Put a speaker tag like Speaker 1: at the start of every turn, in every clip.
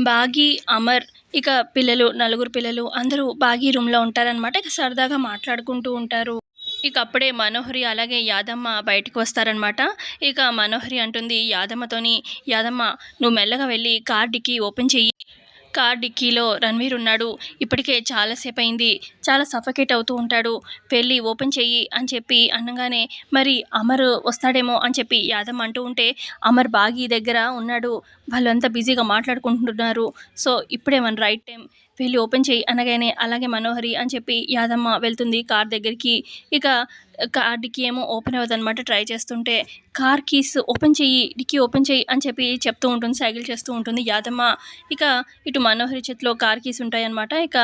Speaker 1: బాగి అమర్ ఇక పిల్లలు నలుగురు పిల్లలు అందరూ బాగి రూమ్లో ఉంటారనమాట ఇక సరదాగా మాట్లాడుకుంటూ ఉంటారు. ఇక అప్పుడే మనోహరి అలాగే యాదమ్మ బయటకు వస్తారనమాట ఇక మనోహరి అంటుంది యాదమ్మతోని యాదమ్మ నువ్వు మెల్లగా వెళ్ళి కార్ డిక్కీ ఓపెన్ చెయ్యి. కార్ డిక్కీలో రణ్వీర్ ఉన్నాడు. ఇప్పటికే చాలాసేపు అయింది చాలా సఫకేట్ అవుతూ ఉంటాడు. వెళ్ళి ఓపెన్ చెయ్యి అని చెప్పి అనగానే మరి అమర్ వస్తాడేమో అని చెప్పి యాదమ్మ అంటూ ఉంటే అమర్ బాగి దగ్గర ఉన్నాడు. వాళ్ళంతా బిజీగా మాట్లాడుకుంటున్నారు. సో ఇప్పుడే మన రైట్ టైం. వెళ్ళి ఓపెన్ చేయి అనగానే అలాగే మనోహరి అని చెప్పి యాదమ్మ వెళ్తుంది కార్ దగ్గరికి. ఇక కార్ డిక్కీ ఏమో ఓపెన్ అవ్వదన్నమాట. ట్రై చేస్తుంటే కార్ కీస్ ఓపెన్ చెయ్యి డిక్కీ ఓపెన్ చెయ్యి అని చెప్పి చెప్తూ ఉంటుంది సైకిల్ చేస్తూ ఉంటుంది యాదమ్మ. ఇక ఇటు మనోహరి చేతిలో కార్ కీస్ ఉంటాయన్నమాట. ఇక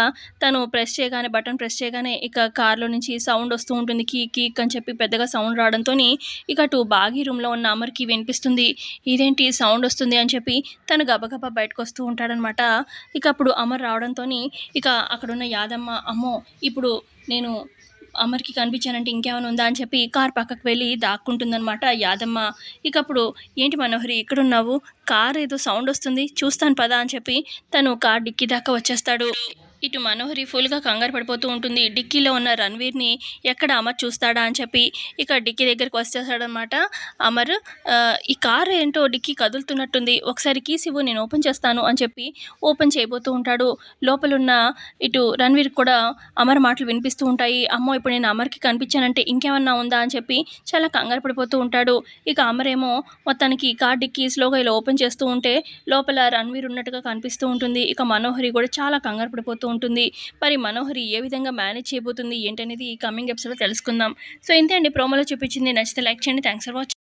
Speaker 1: తను ప్రెస్ చేయగానే బటన్ ప్రెస్ చేయగానే ఇక కార్లో నుంచి సౌండ్ వస్తూ ఉంటుంది. కీ కీక్ అని చెప్పి పెద్దగా సౌండ్ రావడంతో ఇక అటు బాగి రూమ్లో ఉన్న అమర్కి వినిపిస్తుంది ఇదేంటి సౌండ్ వస్తుంది అని చెప్పి తను గబగబా బయటకు వస్తూ ఉంటాడనమాట ఇక అప్పుడు అమర్ రావడంతో ఇక అక్కడున్న యాదమ్మ అమ్మో ఇప్పుడు నేను అమర్కి కనిపించానంటే ఇంకేమైనా ఉందా అని చెప్పి కార్ పక్కకు వెళ్ళి దాక్కుంటుందనమాట యాదమ్మ. ఇక అప్పుడు ఏంటి మనోహరి ఇక్కడున్నావు? కార్ ఏదో సౌండ్ వస్తుంది చూస్తాను పదా అని చెప్పి తను కార్ డిక్కి దాకా వచ్చేస్తాడు. ఇటు మనోహరి ఫుల్గా కంగారు పడిపోతూ ఉంటుంది. డిక్కీలో ఉన్న రణ్వీర్ని ఎక్కడ అమర్ చూస్తాడా అని చెప్పి ఇక డిక్కీ దగ్గరికి వచ్చేస్తాడనమాట. అమర్ ఈ కార్ ఏంటో డిక్కీ కదులుతున్నట్టుంది. ఒకసారి కీస్ ఇవ్వు నేను ఓపెన్ చేస్తాను అని చెప్పి ఓపెన్ చేయబోతూ ఉంటాడు. లోపలున్న ఇటు రణ్వీర్ కూడా అమర్ మాటలు వినిపిస్తూ ఉంటాయి. అమ్మో ఇప్పుడు నేను అమర్కి కనిపించానంటే ఇంకేమన్నా ఉందా అని చెప్పి చాలా కంగారు పడిపోతూ ఉంటాడు. ఇక అమర్ ఏమో మొత్తానికి కార్ డిక్కీ స్లోగా ఇలా ఓపెన్ చేస్తూ ఉంటే లోపల రణ్వీర్ ఉన్నట్టుగా కనిపిస్తూ ఉంటుంది. ఇక మనోహరి కూడా చాలా కంగారు పడిపోతూ ఉంటుంది. మరి మనోహరి ఏ విధంగా మేనేజ్ చేయబోతుంది? ఏంటనేది ఈ కమింగ్ ఎపిసోడ్లో తెలుసుకుందాం. సో ఇంతే అండి. ప్రోమోలో చూపించింది నచ్చితే లైక్ చేయండి. Thanks for watching